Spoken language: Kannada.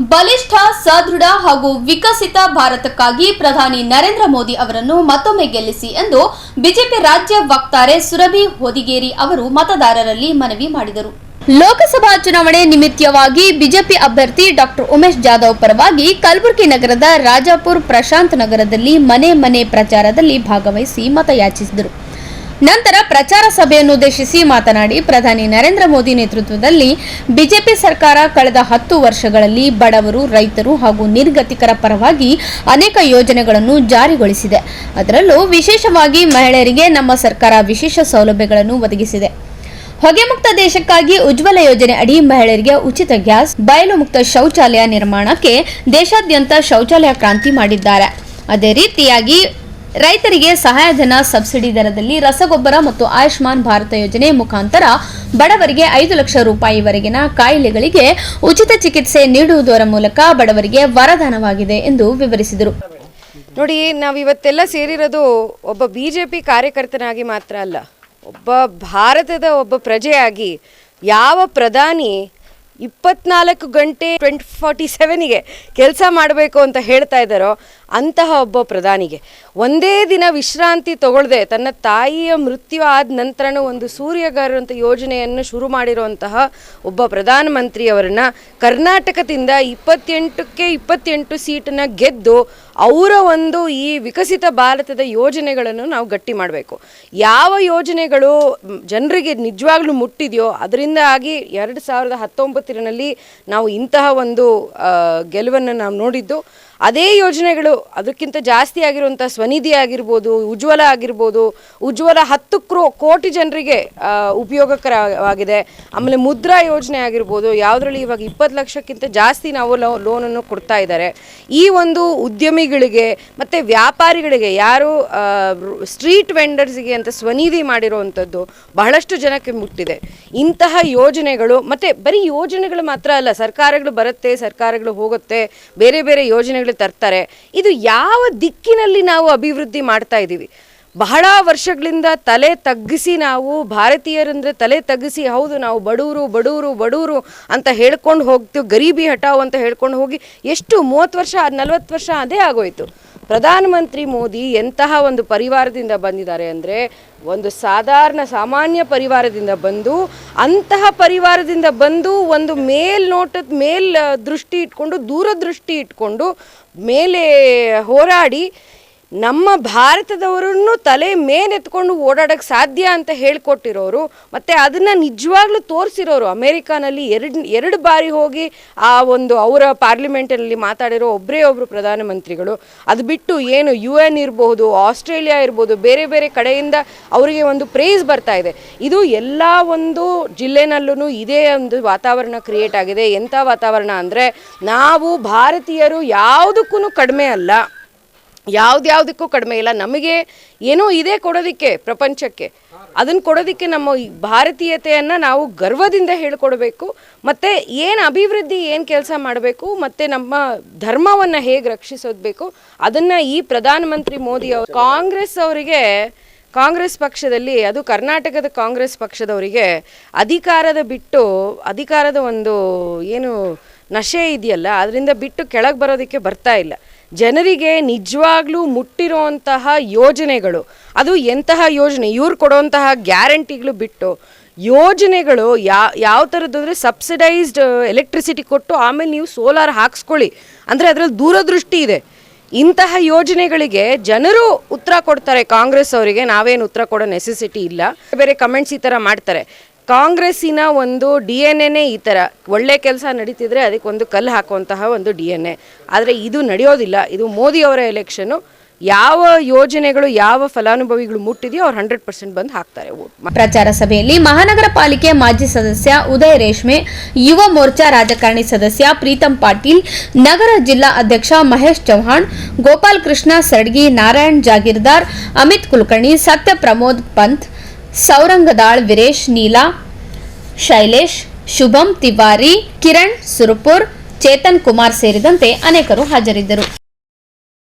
ಬಲಿಷ್ಠ, ಸದೃಢ ಹಾಗೂ ವಿಕಸಿತ ಭಾರತಕ್ಕಾಗಿ ಪ್ರಧಾನಿ ನರೇಂದ್ರ ಮೋದಿ ಅವರನ್ನು ಮತ್ತೊಮ್ಮೆ ಗೆಲ್ಲಿಸಿ ಎಂದು ಬಿಜೆಪಿ ರಾಜ್ಯ ವಕ್ತಾರೆ ಸುರಭಿ ಹೊದಿಗೇರಿ ಅವರು ಮತದಾರರಲ್ಲಿ ಮನವಿ ಮಾಡಿದರು. ಲೋಕಸಭಾ ಚುನಾವಣೆ ನಿಮಿತ್ತವಾಗಿ ಬಿಜೆಪಿ ಅಭ್ಯರ್ಥಿ ಡಾಕ್ಟರ್ ಉಮೇಶ್ ಜಾಧವ್ ಪರವಾಗಿ ಕಲಬುರಗಿ ನಗರದ ರಾಜಾಪುರ್ ಪ್ರಶಾಂತ್ ನಗರದಲ್ಲಿ ಮನೆ ಮನೆ ಪ್ರಚಾರದಲ್ಲಿ ಭಾಗವಹಿಸಿ ಮತಯಾಚಿಸಿದರು. ನಂತರ ಪ್ರಚಾರ ಸಭೆಯನ್ನುದ್ದೇಶಿಸಿ ಮಾತನಾಡಿ ಪ್ರಧಾನಿ ನರೇಂದ್ರ ಮೋದಿ ನೇತೃತ್ವದಲ್ಲಿ ಬಿಜೆಪಿ ಸರ್ಕಾರ ಕಳೆದ ಹತ್ತು ವರ್ಷಗಳಲ್ಲಿ ಬಡವರು, ರೈತರು ಹಾಗೂ ನಿರ್ಗತಿಕರ ಪರವಾಗಿ ಅನೇಕ ಯೋಜನೆಗಳನ್ನು ಜಾರಿಗೊಳಿಸಿದೆ. ಅದರಲ್ಲೂ ವಿಶೇಷವಾಗಿ ಮಹಿಳೆಯರಿಗೆ ನಮ್ಮ ಸರ್ಕಾರ ವಿಶೇಷ ಸೌಲಭ್ಯಗಳನ್ನು ಒದಗಿಸಿದೆ. ಹೊಗೆ ಮುಕ್ತ ದೇಶಕ್ಕಾಗಿ ಉಜ್ವಲ ಯೋಜನೆ ಅಡಿ ಮಹಿಳೆಯರಿಗೆ ಉಚಿತ ಗ್ಯಾಸ್, ಬಯಲು ಮುಕ್ತ ಶೌಚಾಲಯ ನಿರ್ಮಾಣಕ್ಕೆ ದೇಶಾದ್ಯಂತ ಶೌಚಾಲಯ ಕ್ರಾಂತಿ ಮಾಡಿದ್ದಾರೆ. ಅದೇ ರೀತಿಯಾಗಿ ರೈತರಿಗೆ ಸಹಾಯಧನ ಸಬ್ಸಿಡಿ ದರದಲ್ಲಿ ರಸಗೊಬ್ಬರ ಮತ್ತು ಆಯುಷ್ಮಾನ್ ಭಾರತ ಯೋಜನೆ ಮುಖಾಂತರ ಬಡವರಿಗೆ ಐದು ಲಕ್ಷ ರೂಪಾಯಿವರೆಗಿನ ಕಾಯಿಲೆಗಳಿಗೆ ಉಚಿತ ಚಿಕಿತ್ಸೆ ನೀಡುವುದರ ಮೂಲಕ ಬಡವರಿಗೆ ವರದಾನವಾಗಿದೆ ಎಂದು ವಿವರಿಸಿದರು. ನೋಡಿ ನಾವು ಇವತ್ತೆಲ್ಲ ಸೇರಿರೋದು ಒಬ್ಬ ಬಿ ಜೆ ಪಿ ಕಾರ್ಯಕರ್ತನಾಗಿ ಮಾತ್ರ ಅಲ್ಲ, ಒಬ್ಬ ಭಾರತದ ಒಬ್ಬ ಪ್ರಜೆಯಾಗಿ ಯಾವ ಪ್ರಧಾನಿ ಇಪ್ಪತ್ನಾಲ್ಕು ಗಂಟೆ ಟ್ವೆಂಟಿ ಫಾರ್ಟಿ ಸೆವೆನಿಗೆ ಕೆಲಸ ಮಾಡಬೇಕು ಅಂತ ಹೇಳ್ತಾ ಇದ್ದಾರೋ ಅಂತಹ ಒಬ್ಬ ಪ್ರಧಾನಿಗೆ. ಒಂದೇ ದಿನ ವಿಶ್ರಾಂತಿ ತಗೊಳ್ಳದೆ ತನ್ನ ತಾಯಿಯ ಮೃತ್ಯು ಆದ ನಂತರನೂ ಒಂದು ಸೂರ್ಯಗಾರ ಅಂತ ಯೋಜನೆಯನ್ನು ಶುರು ಮಾಡಿರುವಂತಹ ಒಬ್ಬ ಪ್ರಧಾನಮಂತ್ರಿಯವರನ್ನ ಕರ್ನಾಟಕದಿಂದ ಇಪ್ಪತ್ತೆಂಟಕ್ಕೆ ಇಪ್ಪತ್ತೆಂಟು ಸೀಟನ್ನ ಗೆದ್ದು ಅವರ ಒಂದು ಈ ವಿಕಸಿತ ಭಾರತದ ಯೋಜನೆಗಳನ್ನು ನಾವು ಗಟ್ಟಿ ಮಾಡಬೇಕು. ಯಾವ ಯೋಜನೆಗಳು ಜನರಿಗೆ ನಿಜವಾಗ್ಲೂ ಮುಟ್ಟಿದೆಯೋ ಅದರಿಂದ ಆಗಿ ಎರಡು ಸಾವಿರದ ಹತ್ತೊಂಬತ್ತರಲ್ಲಿ ನಾವು ಇಂತಹ ಒಂದು ಗೆಲುವನ್ನು ನಾವು ನೋಡಿದ್ದು. ಅದೇ ಯೋಜನೆಗಳು ಅದಕ್ಕಿಂತ ಜಾಸ್ತಿ ಆಗಿರುವಂಥ ಸ್ವನಿಧಿ ಆಗಿರ್ಬೋದು, ಉಜ್ವಲ ಆಗಿರ್ಬೋದು, ಉಜ್ವಲ ಹತ್ತು ಕ್ರೋ ಕೋಟಿ ಜನರಿಗೆ ಉಪಯೋಗಕರವಾಗಿದೆ. ಆಮೇಲೆ ಮುದ್ರಾ ಯೋಜನೆ ಆಗಿರ್ಬೋದು, ಯಾವುದರಲ್ಲಿ ಇವಾಗ ಇಪ್ಪತ್ತು ಲಕ್ಷಕ್ಕಿಂತ ಜಾಸ್ತಿ ನಾವು ಲೋ, ಲೋನನ್ನು ಕೊಡ್ತಾ ಇದ್ದಾರೆ. ಈ ಒಂದು ಉದ್ಯಮಿಗಳಿಗೆ ಮತ್ತು ವ್ಯಾಪಾರಿಗಳಿಗೆ ಯಾರು ಸ್ಟ್ರೀಟ್ ವೆಂಡರ್ಸ್ಗೆ ಅಂತ ಸ್ವನಿಧಿ ಮಾಡಿರುವಂಥದ್ದು ಬಹಳಷ್ಟು ಜನಕ್ಕೆ ಮುಟ್ಟಿದೆ. ಇಂತಹ ಯೋಜನೆಗಳು ಮತ್ತು ಬರೀ ಯೋಜನೆಗಳು ಮಾತ್ರ ಅಲ್ಲ, ಸರ್ಕಾರಗಳು ಬರುತ್ತೆ, ಸರ್ಕಾರಗಳು ಹೋಗುತ್ತೆ, ಬೇರೆ ಬೇರೆ ಯೋಜನೆಗಳು ತರ್ತಾರೆ. ಇದು ಯಾವ ದಿಕ್ಕಿನಲ್ಲಿ ನಾವು ಅಭಿವೃದ್ಧಿ ಮಾಡ್ತಾ ಇದ್ದೀವಿ? ಬಹಳ ವರ್ಷಗಳಿಂದ ತಲೆ ತಗ್ಗಿಸಿ ನಾವು ಭಾರತೀಯರಂದ್ರೆ ತಲೆ ತಗ್ಗಿಸಿ, ಹೌದು, ನಾವು ಬಡವರು ಬಡವರು ಬಡವರು ಅಂತ ಹೇಳ್ಕೊಂಡು ಹೋಗ್ತೀವಿ, ಗರೀಬಿ ಹಟಾವ್ ಅಂತ ಹೇಳ್ಕೊಂಡು ಹೋಗಿ ಎಷ್ಟು ಮೂವತ್ತು ವರ್ಷ, ನಲ್ವತ್ತು ವರ್ಷ ಅದೇ ಆಗೋಯ್ತು. ಪ್ರಧಾನಮಂತ್ರಿ ಮೋದಿ ಎಂತಹ ಒಂದು ಪರಿವಾರದಿಂದ ಬಂದಿದ್ದಾರೆ ಅಂದರೆ ಒಂದು ಸಾಧಾರಣ ಸಾಮಾನ್ಯ ಪರಿವಾರದಿಂದ ಬಂದು, ಅಂತಹ ಪರಿವಾರದಿಂದ ಬಂದು ಒಂದು ಮೇಲ್ನೋಟದ ಮೇಲ್ ದೃಷ್ಟಿ ಇಟ್ಕೊಂಡು, ದೂರದೃಷ್ಟಿ ಇಟ್ಕೊಂಡು, ಮೇಲೆ ಹೋರಾಡಿ ನಮ್ಮ ಭಾರತದವರನ್ನು ತಲೆ ಮೇಲೆತ್ಕೊಂಡು ಓಡಾಡಕ್ಕೆ ಸಾಧ್ಯ ಅಂತ ಹೇಳ್ಕೊಟ್ಟಿರೋರು, ಮತ್ತು ಅದನ್ನು ನಿಜವಾಗ್ಲೂ ತೋರಿಸಿರೋರು, ಅಮೇರಿಕಾನಲ್ಲಿ ಎರಡು ಎರಡು ಬಾರಿ ಹೋಗಿ ಆ ಒಂದು ಅವರ ಪಾರ್ಲಿಮೆಂಟಲ್ಲಿ ಮಾತಾಡಿರೋ ಒಬ್ಬರೇ ಒಬ್ಬರು ಪ್ರಧಾನಮಂತ್ರಿಗಳು. ಅದು ಬಿಟ್ಟು ಏನು ಯು ಎನ್ ಇರ್ಬೋದು, ಆಸ್ಟ್ರೇಲಿಯಾ ಇರ್ಬೋದು, ಬೇರೆ ಬೇರೆ ಕಡೆಯಿಂದ ಅವರಿಗೆ ಒಂದು ಪ್ರೇಸ್ ಬರ್ತಾ ಇದೆ. ಇದು ಎಲ್ಲ ಒಂದು ಜಿಲ್ಲೆನಲ್ಲೂ ಇದೇ ಒಂದು ವಾತಾವರಣ ಕ್ರಿಯೇಟ್ ಆಗಿದೆ. ಎಂಥ ವಾತಾವರಣ ಅಂದರೆ, ನಾವು ಭಾರತೀಯರು ಯಾವುದಕ್ಕೂ ಕಡಿಮೆ ಅಲ್ಲ. ಯಾವ್ದ್ಯಾವ್ದಕ್ಕೂ ಕಡಿಮೆ ಇಲ್ಲ. ನಮಗೆ ಏನೋ ಇದೆ ಕೊಡೋದಕ್ಕೆ ಪ್ರಪಂಚಕ್ಕೆ. ಅದನ್ನು ಕೊಡೋದಕ್ಕೆ ನಮ್ಮ ಭಾರತೀಯತೆಯನ್ನು ನಾವು ಗರ್ವದಿಂದ ಹೇಳ್ಕೊಡ್ಬೇಕು. ಮತ್ತು ಏನು ಅಭಿವೃದ್ಧಿ, ಏನು ಕೆಲಸ ಮಾಡಬೇಕು, ಮತ್ತು ನಮ್ಮ ಧರ್ಮವನ್ನು ಹೇಗೆ ರಕ್ಷಿಸೋದ್ಬೇಕು, ಅದನ್ನು ಈ ಪ್ರಧಾನಮಂತ್ರಿ ಮೋದಿ ಅವರು, ಕಾಂಗ್ರೆಸ್ ಅವರಿಗೆ, ಕಾಂಗ್ರೆಸ್ ಪಕ್ಷದಲ್ಲಿ, ಅದು ಕರ್ನಾಟಕದ ಕಾಂಗ್ರೆಸ್ ಪಕ್ಷದವರಿಗೆ ಅಧಿಕಾರದ ಬಿಟ್ಟು, ಅಧಿಕಾರದ ಒಂದು ಏನು ನಶೆ ಇದೆಯಲ್ಲ, ಅದರಿಂದ ಬಿಟ್ಟು ಕೆಳಗೆ ಬರೋದಕ್ಕೆ ಬರ್ತಾ ಇಲ್ಲ. ಜನರಿಗೆ ನಿಜವಾಗ್ಲೂ ಮುಟ್ಟಿರುವಂತಹ ಯೋಜನೆಗಳು, ಅದು ಎಂತಹ ಯೋಜನೆ? ಇವ್ರು ಕೊಡುವಂತಹ ಗ್ಯಾರಂಟಿಗಳು ಬಿಟ್ಟು ಯೋಜನೆಗಳು ಯಾ, ಯಾವ ಥರದ್ದು ಅಂದರೆ ಸಬ್ಸಿಡೈಸ್ಡ್ ಎಲೆಕ್ಟ್ರಿಸಿಟಿ ಕೊಟ್ಟು ಆಮೇಲೆ ನೀವು ಸೋಲಾರ್ ಹಾಕ್ಸ್ಕೊಳ್ಳಿ. ಅಂದರೆ ಅದರಲ್ಲಿ ದೂರದೃಷ್ಟಿ ಇದೆ. ಇಂತಹ ಯೋಜನೆಗಳಿಗೆ ಜನರು ಉತ್ತರ ಕೊಡ್ತಾರೆ, ಕಾಂಗ್ರೆಸ್ ಅವರಿಗೆ, ನಾವೇನು ಉತ್ತರ ಕೊಡೋ ನೆಸೆಸಿಟಿ ಇಲ್ಲ. ಬೇರೆ ಕಮೆಂಟ್ಸ್ ಈ ಥರ ಮಾಡ್ತಾರೆ. ಕಾಂಗ್ರೆಸ್ಸಿನ ಒಂದು ಡಿ ಎನ್ ಎನೇ ಈ ಥರ ಒಳ್ಳೆ ಕೆಲಸ ನಡೀತಿದ್ರೆ ಅದಕ್ಕೆ ಒಂದು ಕಲ್ಲು ಹಾಕುವಂತಹ ಒಂದು ಡಿ ಎನ್ ಎ. ಆದರೆ ಇದು ನಡೆಯೋದಿಲ್ಲ. ಇದು ಮೋದಿ ಅವರ ಎಲೆಕ್ಷನು. ಯಾವ ಯೋಜನೆಗಳು, ಯಾವ ಫಲಾನುಭವಿಗಳು ಮುಟ್ಟಿದೆಯೋ ಅವ್ರು ಹಂಡ್ರೆಡ್ ಪರ್ಸೆಂಟ್ ಬಂದು ಹಾಕ್ತಾರೆ ಪ್ರಚಾರ ಸಭೆಯಲ್ಲಿ ಮಹಾನಗರ ಪಾಲಿಕೆ ಮಾಜಿ ಸದಸ್ಯ ಉದಯ ರೇಷ್ಮೆ, ಯುವ ಮೋರ್ಚಾ ರಾಜಕಾರಣಿ ಸದಸ್ಯ ಪ್ರೀತಂ ಪಾಟೀಲ್, ನಗರ ಜಿಲ್ಲಾ ಅಧ್ಯಕ್ಷ ಮಹೇಶ್ ಚೌಹಾಣ್ ಗೋಪಾಲ್ ಕೃಷ್ಣ ಸಡ್ಗಿ, ನಾರಾಯಣ್ ಜಾಗೀರ್ದಾರ್, ಅಮಿತ್ ಕುಲಕರ್ಣಿ ಸತ್ಯ ಪ್ರಮೋದ್ ಪಂತ್ ಸೌರಂಗದಾಳ್ ವೀರೇಶ್ ನೀಲಾ ಶೈಲೇಶ್ ಶುಭಂ ತಿವಾರಿ ಕಿರಣ್ ಸುರಪುರ್ ಚೇತನ್ ಕುಮಾರ್ ಸೇರಿದಂತೆ ಅನೇಕರು ಹಾಜರಿದ್ದರು.